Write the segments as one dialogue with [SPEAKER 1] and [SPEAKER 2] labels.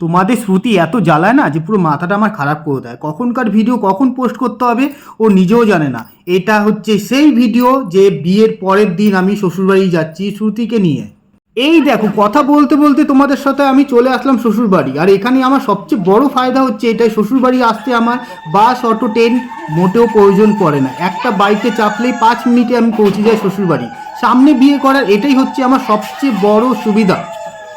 [SPEAKER 1] তোমাদের শ্রুতি এত জ্বালায় না যে পুরো মাথাটা আমার খারাপ করে দেয়। কখনকার ভিডিও কখন পোস্ট করতে হবে, ও নিজেও জানে না। এটা হচ্ছে সেই ভিডিও যে বিয়ের পরের দিন আমি শ্বশুরবাড়ি যাচ্ছি শ্রুতিকে নিয়ে। এই দেখো, কথা বলতে বলতে তোমাদের সাথে আমি চলে আসলাম শ্বশুরবাড়ি। আর এখানে আমার সবচেয়ে বড় ফায়দা হচ্ছে এটাই, শ্বশুরবাড়ি আসতে আমার বাস, অটো, ট্রেন মোটেও প্রয়োজন পড়ে না। একটা বাইকে চাপলেই পাঁচ মিনিটে আমি পৌঁছে যাই শ্বশুরবাড়ি। সামনে বিয়ে করার এটাই হচ্ছে আমার সবচেয়ে বড় সুবিধা।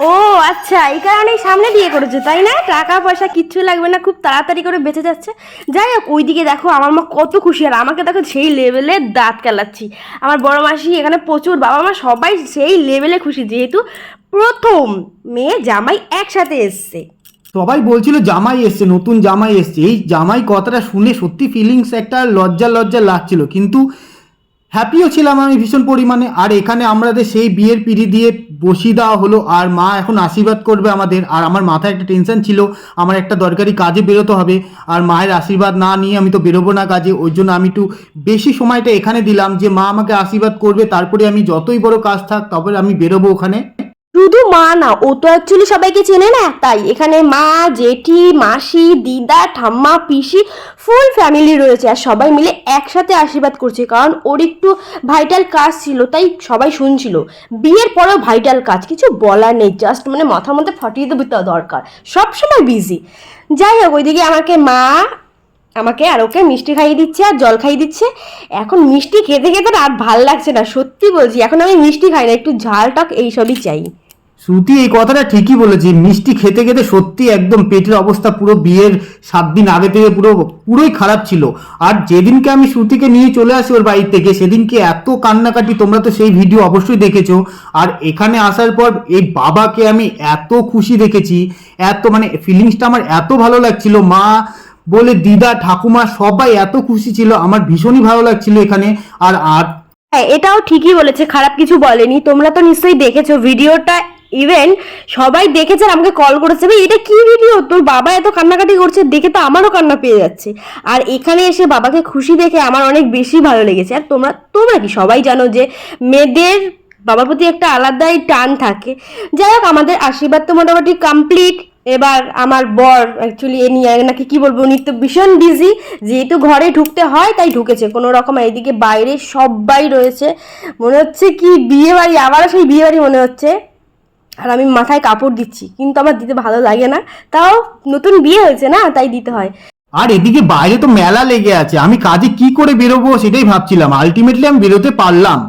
[SPEAKER 2] ও আচ্ছা এই কারণেই সামনে বিয়ে করেছে, তাই না? টাকা পয়সা কিচ্ছু লাগবে না, খুব তাড়াতাড়ি করে বেঁচে যাচ্ছে। যাই হোক, ওইদিকে দেখো, আমার মা কত খুশি, আর আমাকে দেখো সেই লেভেলে দাঁত কেলাচ্ছি। আমার বড় মাসি এখানে প্রচুর, বাবা মা সবাই সেই লেভেলে খুশি, যেহেতু প্রথম মেয়ে জামাই একসাথে এসছে।
[SPEAKER 1] সবাই বলছিল জামাই এসছে, নতুন জামাই এসছে। এই জামাই কথাটা শুনে সত্যি ফিলিংস একটা লজ্জা লজ্জা লাগছিল। কিন্তু হ্যাপিও ছিলাম আমি ভীষণ পরিমাণে। আর এখানে আমাদের সেই বিয়ের পিড়ি দিয়ে বসিয়ে দেওয়া হলো, আর মা এখন আশীর্বাদ করবে আমাদের। আর আমার মাথায় একটা টেনশন ছিল, আমার একটা দরকারি কাজে বেরোতে হবে। আর মায়ের আশীর্বাদ না নিয়ে আমি তো বেরোবো না কাজে, ওই জন্য আমি একটু বেশি সময়টা এখানে দিলাম যে মা আমাকে আশীর্বাদ করবে, তারপরে আমি যতই বড় কাজ থাক, তারপরে আমি বেরোবো ওখানে।
[SPEAKER 2] শুধু মা না, ও তো অ্যাকচুয়ালি সবাইকে চেনে না। তাই এখানে মা, জেঠি, মাসি, দিদা, ঠাম্মা, পিসি ফুল ফ্যামিলি রয়েছে আর সবাই মিলে একসাথে আশীর্বাদ করছে। কারণ ওর একটু ভাইটাল কাজ ছিল, তাই সবাই শুনছিল। বিয়ের পরেও ভাইটাল কাজ, কিছু বলার নেই জাস্ট মানে মাথার মধ্যে ফাটিয়ে দেবে দরকার। সব সময় বিজি যাই হোক, ওইদিকে আমাকে মা, আমাকে আর ওকে মিষ্টি খাইয়ে দিচ্ছে আর জল খাইয়ে দিচ্ছে। এখন মিষ্টি খেতে খেতে আর ভালো লাগছে না, সত্যি বলছি। এখন আমি মিষ্টি খাই না, একটু ঝাল টক এইসবই চাই।
[SPEAKER 1] শ্রুতি, এই কথাটা ঠিকই বলেছে। মিষ্টি খেতে খেতে সত্যি একদম পেটের অবস্থা পুরো বিয়ের সাত দিন আগে থেকে পুরো, পুরোই খারাপ ছিল। আর যেদিনকে আমি শ্রুতিকে নিয়ে চলে আসি ওর বাড়ি থেকে, সেদিনকে এত কান্নাকাটি, তোমরা তো সেই ভিডিও অবশ্যই দেখেছ। আর এখানে আসার পর এই বাবাকে আমি এত খুশি দেখেছি, এত মানে ফিলিংসটা আমার এত ভালো লাগছিল। মা বলে, দিদা, ঠাকুমা সবাই এত খুশি ছিল, আমার ভীষণই ভালো লাগছিল এখানে। আর আর
[SPEAKER 2] হ্যাঁ এটাও ঠিকই বলেছে, খারাপ কিছু বলেনি। তোমরা তো নিশ্চয়ই দেখেছ, ভিডিওটা ইভেন সবাই দেখেছে আমাকে কল করেছে, ভাই, এটা কি ভিডিও তোর বাবা এত কান্নাকাটি করছে, দেখে তো আমারও কান্না পেয়ে যাচ্ছে। আর এখানে এসে বাবাকে খুশি দেখে আমার অনেক বেশি ভালো লেগেছে। আর তোমরা তোমরা কি সবাই জানো যে মেয়েদের বাবার প্রতি একটা আলাদাই টান থাকে। যাই হোক, আমাদের আশীর্বাদ তো মোটামুটি কমপ্লিট এবার আমার বর অ্যাকচুয়ালি এ নিয়ে নাকি কি বলব, উনি তো ভীষণ বিজি যেহেতু ঘরে ঢুকতে হয়, তাই ঢুকেছে। কোনো রকম এইদিকে বাইরে সবাই রয়েছে। মনে হচ্ছে কি বিয়ে বাড়ি আবারও সেই বিয়ে বাড়ি মনে হচ্ছে। আর আমি মাথায় কাপড় দিচ্ছি, কিন্তু আমার দিতে ভালো লাগে না। তাও নতুন বিয়ে হয়েছে না, তাই দিতে হয়।
[SPEAKER 1] আর এদিকে বাইরে তো মেলা লেগে আছে, আমি কাজে কি করে বেরোবো সেটাই ভাবছিলাম। আলটিমেটলি আমি বেরোতে পারলাম।